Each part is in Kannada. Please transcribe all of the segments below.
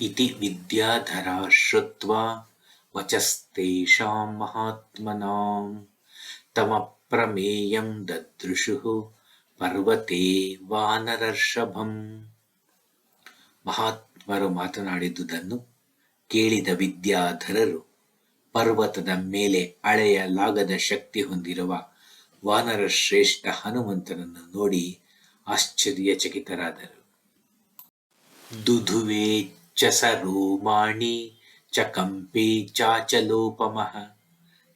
इति विद्याधरा श्रुत्वा वचस्तेषां महात्मनां तमप्रमेयं ददृशुः ಪರ್ವತೆ ವಾನರರ್ಷಭಂ ಮಹಾತ್ಮರು ಮಾತನಾಡಿದುದನ್ನು ಕೇಳಿದ ವಿದ್ಯಾಧರರು ಪರ್ವತದ ಮೇಲೆ ಅಳೆಯಲಾಗದ ಶಕ್ತಿ ಹೊಂದಿರುವ ವಾನರ ಶ್ರೇಷ್ಠ ಹನುಮಂತನನ್ನು ನೋಡಿ ಆಶ್ಚರ್ಯಚಕಿತರಾದರು ದುಧುವೆ ಚ ರೂಮಾಣಿ ಚ ಕಂಪಿ ಚಾಚಲೋಪಮಃ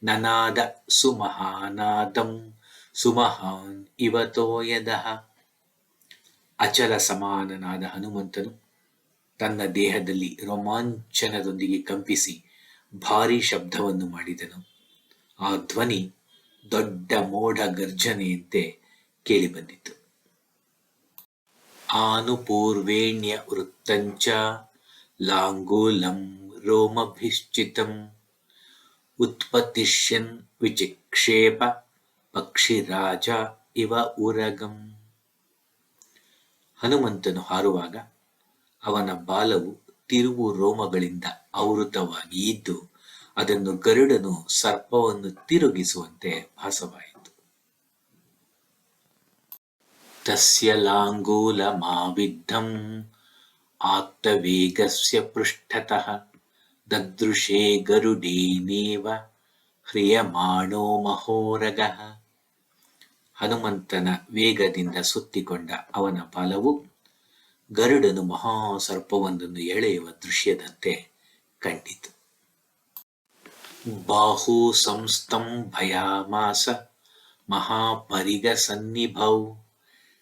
ನನಾದ ಸುಮಹಾನಾದಂ ಸುಮಹಾನ್ ಇವತೋಯದಃ ಅಚಲ ಸಮಾನನಾದ ಹನುಮಂತನು ತನ್ನ ದೇಹದಲ್ಲಿ ರೋಮಾಂಚನದೊಂದಿಗೆ ಕಂಪಿಸಿ ಭಾರಿ ಶಬ್ದವನ್ನು ಮಾಡಿದನು. ಆ ಧ್ವನಿ ದೊಡ್ಡ ಮೋಡ ಗರ್ಜನೆಯಂತೆ ಕೇಳಿಬಂದಿತು ಆನುಪೂರ್ವೇಣ್ಯ ವೃತ್ತಂಚ ಲಾಂಗೂಲಂ ರೋಮಭಿಶ್ಚಿತಂ ಉತ್ಪತ್ತಿಷ್ಯನ್ ವಿಚಿಕ್ಷೇಪ ಪಕ್ಷಿರಾಜ ಇವ ಉರಗಂ ಹನುಮಂತನು ಹಾರುವಾಗ ಅವನ ಬಾಲವು ತಿರುವು ರೋಮಗಳಿಂದ ಆವೃತವಾಗಿ ಇದ್ದು ಅದನ್ನು ಗರುಡನು ಸರ್ಪವನ್ನು ತಿರುಗಿಸುವಂತೆ ಭಾಸವಾಯಿತು. ತಸ್ಯ ಲಾಂಗೂಲಮಾವಿದ್ಧಂ ಆಪ್ತವೇಗಸ್ಯ ಪೃಷ್ಠತಃ ದದೃಶೇ ಗರುಡೀನೇವ ಹ್ರಿಯಮಾಣೋ ಮಹೋರಗಃ. ಹನುಮಂತನ ವೇಗದಿಂದ ಸುತ್ತಿಕೊಂಡ ಅವನ ಬಲವು ಗರುಡನು ಮಹಾಸರ್ಪವೊಂದನ್ನು ಎಳೆಯುವ ದೃಶ್ಯದಂತೆ ಕಂಡಿತು. ಬಾಹು ಸಂಸ್ಥಂ ಭಯಾಮಾಸ ಮಹಾಪರಿಗ ಸನ್ನಿಭೌ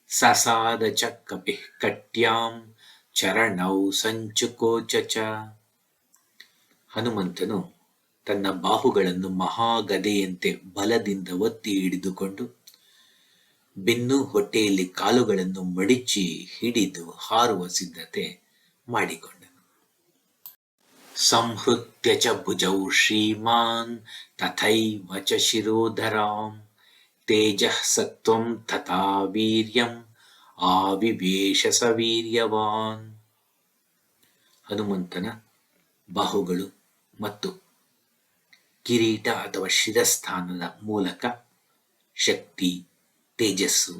ಸಸಾದ ಚಕ್ಕಪಿ ಕಟ್ಯಾಂ ಚರಣೌ ಸಂಚುಕೋಚ ಹನುಮಂತನು ತನ್ನ ಬಾಹುಗಳನ್ನು ಮಹಾಗದೆಯಂತೆ ಬಲದಿಂದ ಒತ್ತಿ ಹಿಡಿದುಕೊಂಡು ಬಿನ್ನು ಹೊಟ್ಟೆಯಲ್ಲಿ ಕಾಲುಗಳನ್ನು ಮಡಿಚಿ ಹಿಡಿದು ಹಾರುವ ಸಿದ್ಧತೆ ಮಾಡಿಕೊಂಡನು. ಸಂಹೃತ್ಯ ಚ ಭುಜೌ ಶ್ರೀಮಾನ್ ತಥೈವ ಚ ಶಿರೋಧರಾಂ ತೇಜಃ ಸತ್ವಂ ತಥಾ ವೀರ್ಯಂ. ಆವಿವೇಶ ಸವೀರ್ಯವಾನ್ ಹನುಮಂತನ ಬಾಹುಗಳು ಮತ್ತು ಕಿರೀಟ ಅಥವಾ ಶಿರಸ್ಥಾನದ ಮೂಲಕ ಶಕ್ತಿ, ತೇಜಸ್ಸು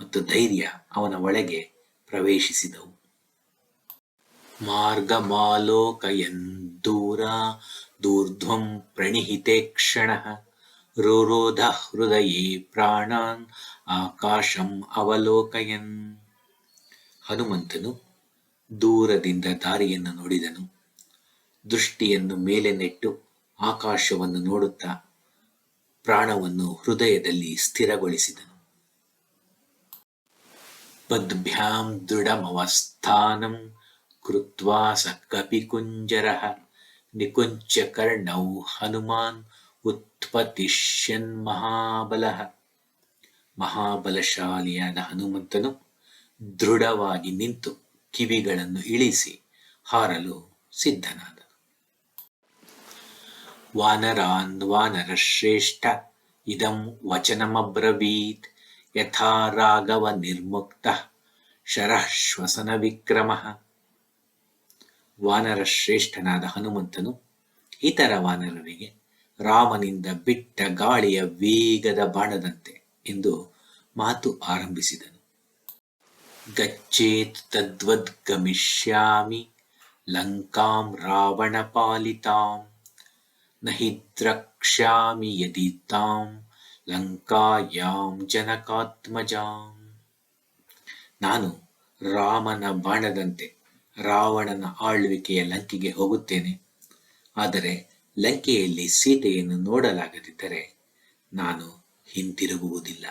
ಮತ್ತು ಧೈರ್ಯ ಅವನ ಒಳಗೆ ಪ್ರವೇಶಿಸಿದವು. ಮಾರ್ಗಮಾಲೋಕಯನ್ ಎಂದೂರ ದೂರ್ಧ್ವಂ ಪ್ರಣಿಹಿತೆ ಕ್ಷಣ. ರೋರೋಧ ಹೃದಯೇ ಪ್ರಾಣಾನ್ ಆಕಾಶಂ ಅವಲೋಕಯನ್. ಹನುಮಂತನು ದೂರದಿಂದ ದಾರಿಯನ್ನು ನೋಡಿದನು. ದೃಷ್ಟಿಯನ್ನು ಮೇಲೆ ನೆಟ್ಟು ಆಕಾಶವನ್ನು ನೋಡುತ್ತಾ ಪ್ರಾಣವನ್ನು ಹೃದಯದಲ್ಲಿ ಸ್ಥಿರಗೊಳಿಸಿದನು. ಪದ್ಭ್ಯಾಂ ದೃಢಮವಸ್ಥಾನಂ ಕೃತ್ವಾ ಸ ಕಪಿಕುಂಜರಃ ನಿಕುಂಚ ಕರ್ಣೌ ಹನುಮಾನ್ ಉತ್ಪತಿಷ್ಯನ್ ಮಹಾಬಲಃ. ಮಹಾಬಲಶಾಲಿಯಾದ ಹನುಮಂತನು ದೃಢವಾಗಿ ನಿಂತು ಕಿವಿಗಳನ್ನು ಇಳಿಸಿ ಹಾರಲು ಸಿದ್ಧನಾದನು. ವಾನರಾನ್ ವಾನರಶ್ರೇಷ್ಠ ಇದಂ ವಚನಮಬ್ರವೀತ್ ಯಥಾ ರಾಘವ ನಿರ್ಮುಕ್ತ ಶರಃ ಶ್ವಸನ ವಿಕ್ರಮ. ವಾನರ ಶ್ರೇಷ್ಠನಾದ ಹನುಮಂತನು ಇತರ ವಾನರರಿಗೆ ರಾಮನಿಂದ ಬಿಟ್ಟ ಗಾಳಿಯ ವೇಗದ ಬಾಣದಂತೆ ಎಂದು ಮಾತು ಆರಂಭಿಸಿದನು. ಗಚ್ಚೇತ್ ತದ್ವದ್ ಗಮಿಷ್ಯಾಮಿ ಲಂಕಾಂ ರಾವಣ ಪಾಲಿತಾಂ, ನಹಿ ದ್ರಕ್ಷ್ಯಾಮಿ ಯದಿ ಲಂಕಾಯಾಂ ಜನಕಾತ್ಮಜಾಂ. ನಾನು ರಾಮನ ಬಾಣದಂತೆ ರಾವಣನ ಆಳ್ವಿಕೆಯ ಲಂಕೆಗೆ ಹೋಗುತ್ತೇನೆ. ಆದರೆ ಲಂಕೆಯಲ್ಲಿ ಸೀತೆಯನ್ನು ನೋಡಲಾಗದಿದ್ದರೆ ನಾನು ಹಿಂತಿರುಗುವುದಿಲ್ಲ.